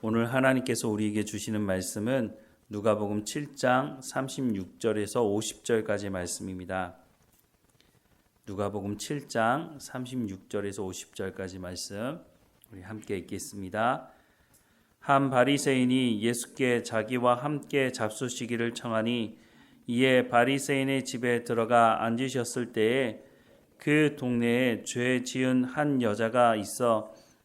오늘 하나님께서 우리에게 주시는 말씀은 누가복음 7장 36절에서 50절까지 말씀입니다. 누가복음 7장 36절에서 50절까지 말씀 우리 함께 읽겠습니다. 한 바리새인이 예수께 자기와 함께 잡수시기를 청하니 이에 바리새인의 집에 들어가 앉으셨을 때에 그 동네에 죄 지은 한 여자가 있어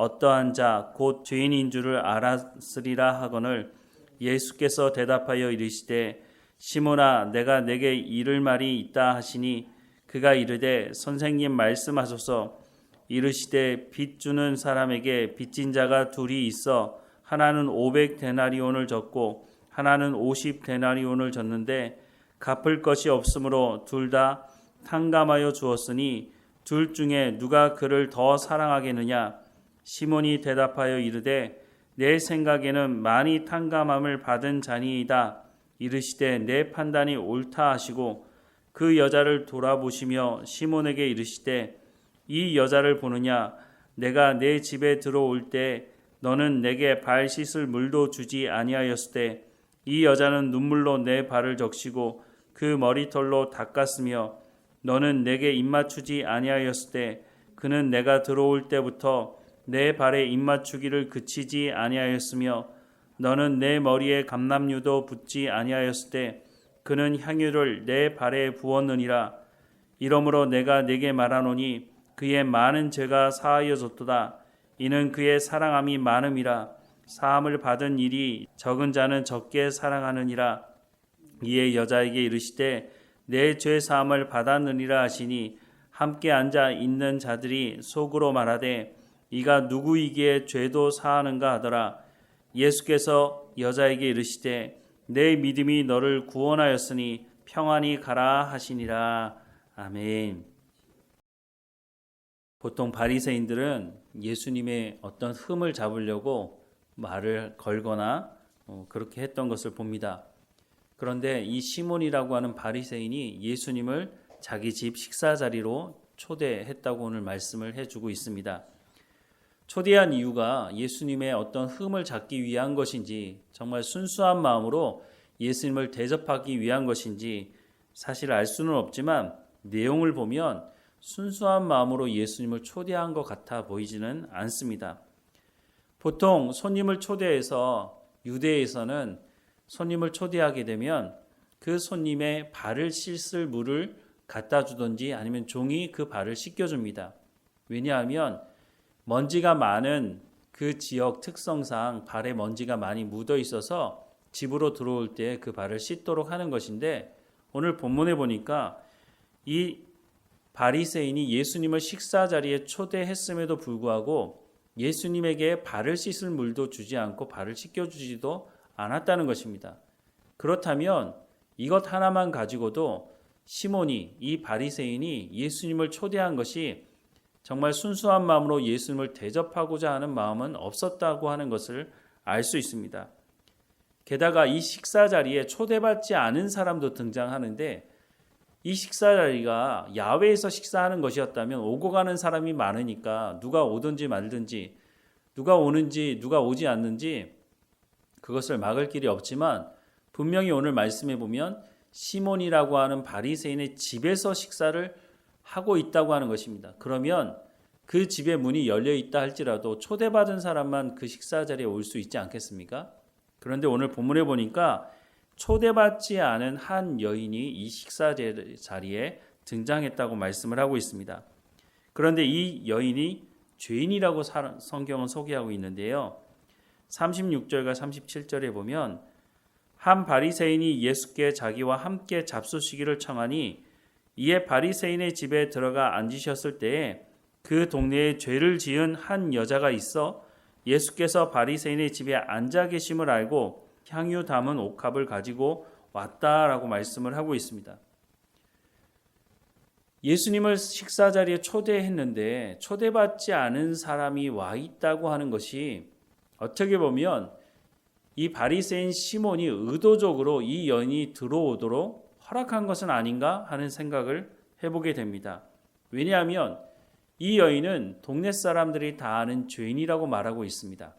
어떠한 자 곧 죄인인 줄을 알았으리라 하거늘 예수께서 대답하여 이르시되 시몬아 내가 내게 이를 말이 있다 하시니 그가 이르되 선생님 말씀하소서. 이르시되 빚 주는 사람에게 빚진 자가 둘이 있어 하나는 500 데나리온을 졌고 하나는 50 데나리온을 졌는데 갚을 것이 없으므로 둘 다 탕감하여 주었으니 둘 중에 누가 그를 더 사랑하겠느냐 시몬이 대답하여 이르되 내 생각에는 많이 탕감함을 받은 자니이다. 이르시되 내 판단이 옳다 하시고 그 여자를 돌아보시며 시몬에게 이르시되 이 여자를 보느냐? 내가 내 집에 들어올 때 너는 내게 발 씻을 물도 주지 아니하였을 때 이 여자는 눈물로 내 발을 적시고 그 머리털로 닦았으며 너는 내게 입맞추지 아니하였을 때 그는 내가 들어올 때부터 내 발에 입맞추기를 그치지 아니하였으며 너는 내 머리에 감람유도 붓지 아니하였을 때 그는 향유를 내 발에 부었느니라. 이러므로 내가 내게 말하노니 그의 많은 죄가 사하여졌도다. 이는 그의 사랑함이 많음이라. 사함을 받은 일이 적은 자는 적게 사랑하느니라. 이에 여자에게 이르시되 내 죄 사함을 받았느니라 하시니 함께 앉아 있는 자들이 속으로 말하되 이가 누구이기에 죄도 사하는가 하더라 예수께서 여자에게 이르시되 내 믿음이 너를 구원하였으니 평안히 가라 하시니라 아멘. 보통 바리새인들은 예수님의 어떤 흠을 잡으려고 말을 걸거나 어, 그렇게 했던 것을 봅니다. 그런데 이 시몬이라고 하는 바리새인이 예수님을 자기 집 식사 자리로 초대했다고 오늘 말씀을 해주고 있습니다. 초대한 이유가 예수님의 어떤 흠을 잡기 위한 것인지 정말 순수한 마음으로 예수님을 대접하기 위한 것인지 사실 알 수는 없지만 내용을 보면 순수한 마음으로 예수님을 초대한 것 같아 보이지는 않습니다. 보통 손님을 초대해서 유대에서는 손님을 초대하게 되면 그 손님의 발을 씻을 물을 갖다 주든지 아니면 종이 그 발을 씻겨줍니다. 왜냐하면 먼지가 많은 그 지역 특성상 발에 먼지가 많이 묻어 있어서 집으로 들어올 때 그 발을 씻도록 하는 것인데 오늘 본문에 보니까 이 바리새인이 예수님을 식사 자리에 초대했음에도 불구하고 예수님에게 발을 씻을 물도 주지 않고 발을 씻겨 주지도 않았다는 것입니다. 그렇다면 이것 하나만 가지고도 시몬이 이 바리새인이 예수님을 초대한 것이 정말 순수한 마음으로 예수님을 대접하고자 하는 마음은 없었다고 하는 것을 알 수 있습니다. 게다가 이 식사 자리에 초대받지 않은 사람도 등장하는데 이 식사 자리가 야외에서 식사하는 것이었다면 오고 가는 사람이 많으니까 누가 오든지 말든지 누가 오는지 누가 오지 않는지 그것을 막을 길이 없지만 분명히 오늘 말씀해 보면 시몬이라고 하는 바리새인의 집에서 식사를 하고 있다고 하는 것입니다. 그러면 그 집의 문이 열려 있다 할지라도 초대받은 사람만 그 식사 자리에 올 수 있지 않겠습니까? 그런데 오늘 본문에 보니까 초대받지 않은 한 여인이 이 식사 자리에 등장했다고 말씀을 하고 있습니다. 그런데 이 여인이 죄인이라고 성경은 소개하고 있는데요. 36절과 37절에 보면 한 바리새인이 예수께 자기와 함께 잡수시기를 청하니 이에 바리새인의 집에 들어가 앉으셨을 때에 그 동네에 죄를 지은 한 여자가 있어 예수께서 바리새인의 집에 앉아 계심을 알고 향유 담은 옥합을 가지고 왔다라고 말씀을 하고 있습니다. 예수님을 식사 자리에 초대했는데 초대받지 않은 사람이 와 있다고 하는 것이 어떻게 보면 이 바리새인 시몬이 의도적으로 이 여인이 들어오도록 허락한 것은 아닌가 하는 생각을 해보게 됩니다. 왜냐하면 이 여인은 동네 사람들이 다 아는 죄인이라고 말하고 있습니다.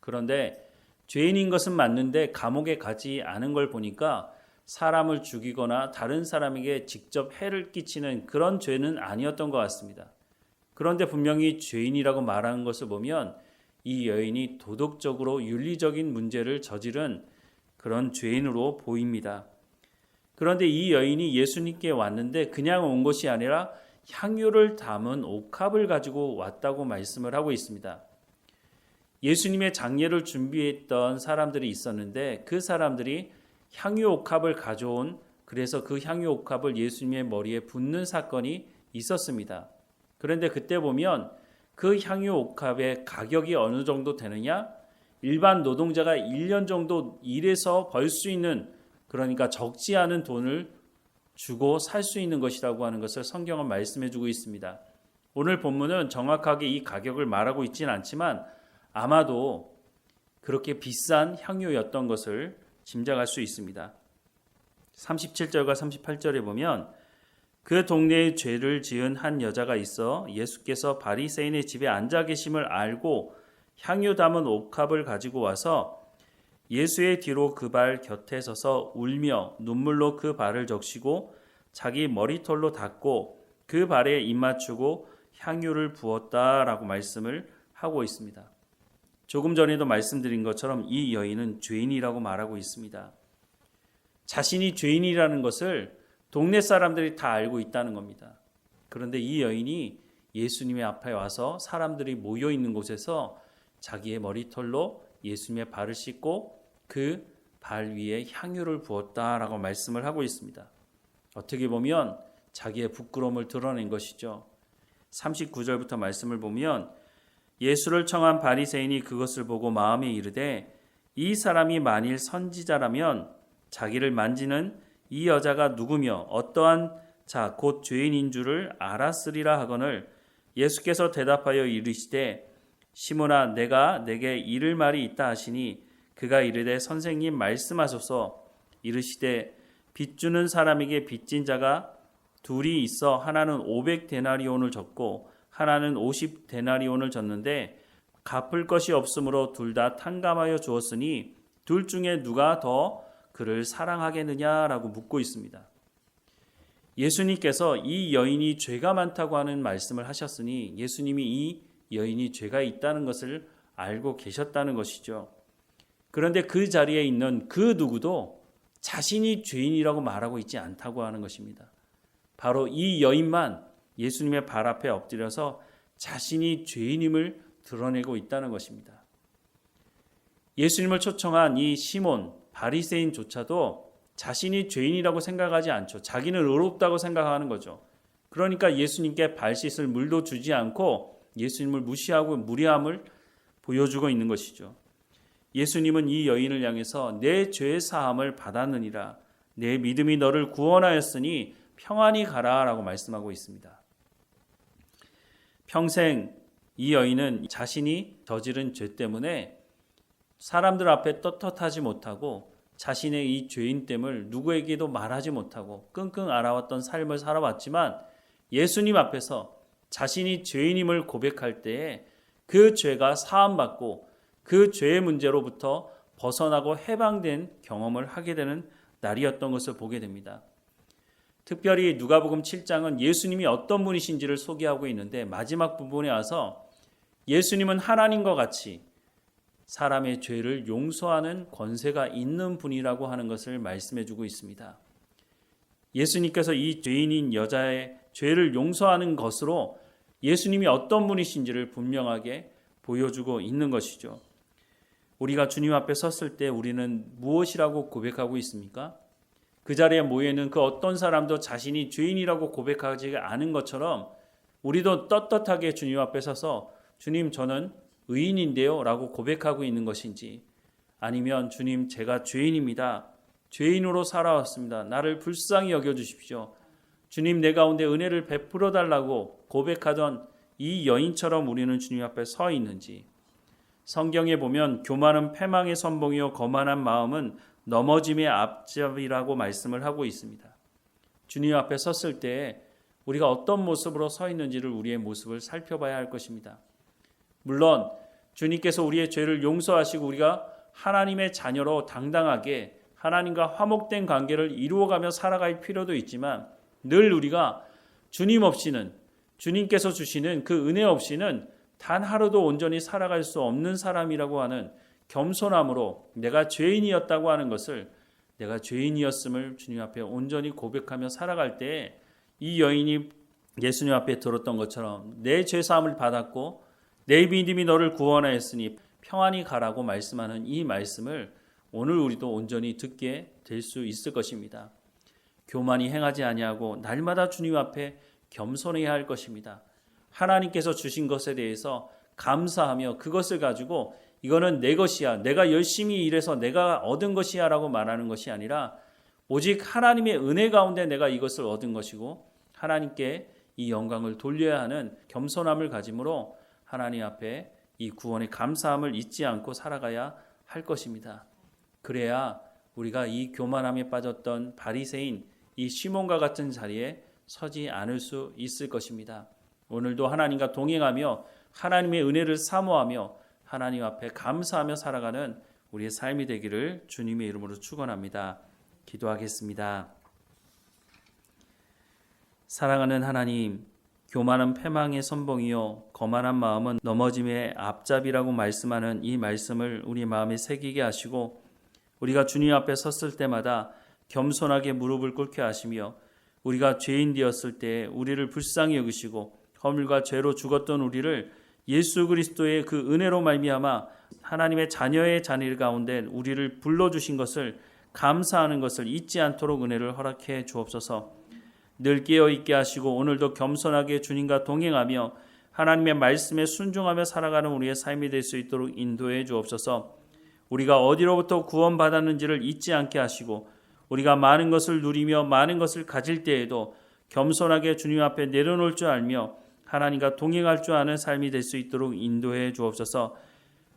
그런데 죄인인 것은 맞는데 감옥에 가지 않은 걸 보니까 사람을 죽이거나 다른 사람에게 직접 해를 끼치는 그런 죄는 아니었던 것 같습니다. 그런데 분명히 죄인이라고 말하는 것을 보면 이 여인이 도덕적으로 윤리적인 문제를 저지른 그런 죄인으로 보입니다. 그런데 이 여인이 예수님께 왔는데 그냥 온 것이 아니라 향유를 담은 옥합을 가지고 왔다고 말씀을 하고 있습니다. 예수님의 장례를 준비했던 사람들이 있었는데 그 사람들이 향유 옥합을 가져온 그래서 그 향유 옥합을 예수님의 머리에 붓는 사건이 있었습니다. 그런데 그때 보면 그 향유 옥합의 가격이 어느 정도 되느냐? 일반 노동자가 1년 정도 일해서 벌 수 있는 그러니까 적지 않은 돈을 주고 살 수 있는 것이라고 하는 것을 성경은 말씀해 주고 있습니다. 오늘 본문은 정확하게 이 가격을 말하고 있지는 않지만 아마도 그렇게 비싼 향유였던 것을 짐작할 수 있습니다. 37절과 38절에 보면 그 동네에 죄를 지은 한 여자가 있어 예수께서 바리새인의 집에 앉아 계심을 알고 향유 담은 옥합을 가지고 와서 예수의 뒤로 그 발 곁에 서서 울며 눈물로 그 발을 적시고 자기 머리털로 닦고 그 발에 입 맞추고 향유를 부었다라고 말씀을 하고 있습니다. 조금 전에도 말씀드린 것처럼 이 여인은 죄인이라고 말하고 있습니다. 자신이 죄인이라는 것을 동네 사람들이 다 알고 있다는 겁니다. 그런데 이 여인이 예수님의 앞에 와서 사람들이 모여 있는 곳에서 자기의 머리털로 예수님의 발을 씻고 그 발 위에 향유를 부었다라고 말씀을 하고 있습니다. 어떻게 보면 자기의 부끄러움을 드러낸 것이죠. 39절부터 말씀을 보면 예수를 청한 바리새인이 그것을 보고 마음에 이르되 이 사람이 만일 선지자라면 자기를 만지는 이 여자가 누구며 어떠한 자 곧 죄인인 줄을 알았으리라 하거늘 예수께서 대답하여 이르시되 시몬아 내가 내게 이를 말이 있다 하시니 그가 이르되 선생님 말씀하소서 이르시되 빚 주는 사람에게 빚진 자가 둘이 있어 하나는 500 데나리온을 졌고 하나는 50 데나리온을 졌는데 갚을 것이 없으므로 둘 다 탕감하여 주었으니 둘 중에 누가 더 그를 사랑하겠느냐라고 묻고 있습니다. 예수님께서 이 여인이 죄가 많다고 하는 말씀을 하셨으니 예수님이 이 여인이 죄가 있다는 것을 알고 계셨다는 것이죠. 그런데 그 자리에 있는 그 누구도 자신이 죄인이라고 말하고 있지 않다고 하는 것입니다. 바로 이 여인만 예수님의 발 앞에 엎드려서 자신이 죄인임을 드러내고 있다는 것입니다. 예수님을 초청한 이 시몬 바리새인조차도 자신이 죄인이라고 생각하지 않죠. 자기는 의롭다고 생각하는 거죠. 그러니까 예수님께 발 씻을 물도 주지 않고 예수님을 무시하고 무례함을 보여주고 있는 것이죠. 예수님은 이 여인을 향해서 내 죄 사함을 받았느니라 내 믿음이 너를 구원하였으니 평안히 가라라고 말씀하고 있습니다. 평생 이 여인은 자신이 저지른 죄 때문에 사람들 앞에 떳떳하지 못하고 자신의 이 죄인됨을 누구에게도 말하지 못하고 끙끙 앓아왔던 삶을 살아왔지만 예수님 앞에서 자신이 죄인임을 고백할 때에 그 죄가 사함받고 그 죄의 문제로부터 벗어나고 해방된 경험을 하게 되는 날이었던 것을 보게 됩니다. 특별히 누가복음 7장은 예수님이 어떤 분이신지를 소개하고 있는데 마지막 부분에 와서 예수님은 하나님과 같이 사람의 죄를 용서하는 권세가 있는 분이라고 하는 것을 말씀해 주고 있습니다. 예수님께서 이 죄인인 여자의 죄를 용서하는 것으로 예수님이 어떤 분이신지를 분명하게 보여주고 있는 것이죠. 우리가 주님 앞에 섰을 때 우리는 무엇이라고 고백하고 있습니까? 그 자리에 모여 있는 그 어떤 사람도 자신이 죄인이라고 고백하지 않은 것처럼 우리도 떳떳하게 주님 앞에 서서 주님 저는 의인인데요 라고 고백하고 있는 것인지 아니면 주님 제가 죄인입니다. 죄인으로 살아왔습니다. 나를 불쌍히 여겨 주십시오. 주님 내 가운데 은혜를 베풀어 달라고 고백하던 이 여인처럼 우리는 주님 앞에 서 있는지 성경에 보면 교만은 패망의 선봉이요 거만한 마음은 넘어짐의 앞잡이라고 말씀을 하고 있습니다. 주님 앞에 섰을 때 우리가 어떤 모습으로 서 있는지를 우리의 모습을 살펴봐야 할 것입니다. 물론 주님께서 우리의 죄를 용서하시고 우리가 하나님의 자녀로 당당하게 하나님과 화목된 관계를 이루어가며 살아갈 필요도 있지만 늘 우리가 주님 없이는 주님께서 주시는 그 은혜 없이는 단 하루도 온전히 살아갈 수 없는 사람이라고 하는 겸손함으로 내가 죄인이었다고 하는 것을 내가 죄인이었음을 주님 앞에 온전히 고백하며 살아갈 때이 여인이 예수님 앞에 들었던 것처럼 내 죄사함을 받았고 내 믿음이 너를 구원하였으니 평안히 가라고 말씀하는 이 말씀을 오늘 우리도 온전히 듣게 될 수 있을 것입니다. 교만이 행하지 아니하고 날마다 주님 앞에 겸손해야 할 것입니다. 하나님께서 주신 것에 대해서 감사하며 그것을 가지고 이거는 내 것이야. 내가 열심히 일해서 내가 얻은 것이야 라고 말하는 것이 아니라 오직 하나님의 은혜 가운데 내가 이것을 얻은 것이고 하나님께 이 영광을 돌려야 하는 겸손함을 가짐으로 하나님 앞에 이 구원의 감사함을 잊지 않고 살아가야 할 것입니다. 그래야 우리가 이 교만함에 빠졌던 바리새인 이 시몬과 같은 자리에 서지 않을 수 있을 것입니다. 오늘도 하나님과 동행하며 하나님의 은혜를 사모하며 하나님 앞에 감사하며 살아가는 우리의 삶이 되기를 주님의 이름으로 축원합니다. 기도하겠습니다. 사랑하는 하나님, 교만은 패망의 선봉이요 거만한 마음은 넘어짐의 앞잡이라고 말씀하는 이 말씀을 우리 마음에 새기게 하시고 우리가 주님 앞에 섰을 때마다 겸손하게 무릎을 꿇게 하시며 우리가 죄인 되었을 때 우리를 불쌍히 여기시고 허물과 죄로 죽었던 우리를 예수 그리스도의 그 은혜로 말미암아 하나님의 자녀의 자녀 가운데 우리를 불러 주신 것을 감사하는 것을 잊지 않도록 은혜를 허락해 주옵소서. 늘 깨어 있게 하시고 오늘도 겸손하게 주님과 동행하며 하나님의 말씀에 순종하며 살아가는 우리의 삶이 될 수 있도록 인도해 주옵소서. 우리가 어디로부터 구원받았는지를 잊지 않게 하시고 우리가 많은 것을 누리며 많은 것을 가질 때에도 겸손하게 주님 앞에 내려놓을 줄 알며 하나님과 동행할 줄 아는 삶이 될 수 있도록 인도해 주옵소서.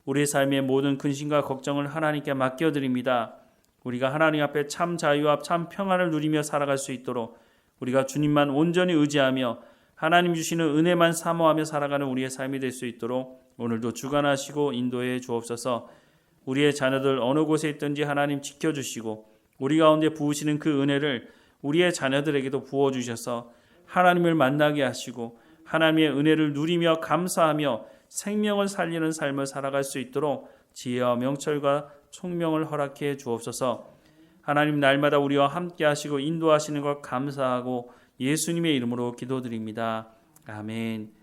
우리 삶의 모든 근심과 걱정을 하나님께 맡겨 드립니다. 우리가 하나님 앞에 참 자유와 참 평안을 누리며 살아갈 수 있도록 우리가 주님만 온전히 의지하며 하나님 주시는 은혜만 사모하며 살아가는 우리의 삶이 될 수 있도록 오늘도 주관하시고 인도해 주옵소서. 우리의 자녀들 어느 곳에 있든지 하나님 지켜주시고 우리 가운데 부으시는 그 은혜를 우리의 자녀들에게도 부어 주셔서 하나님을 만나게 하시고 하나님의 은혜를 누리며 감사하며 생명을 살리는 삶을 살아갈 수 있도록 지혜와 명철과 총명을 허락해 주옵소서. 하나님 날마다 우리와 함께 하시고 인도하시는 것 감사하고 예수님의 이름으로 기도드립니다. 아멘.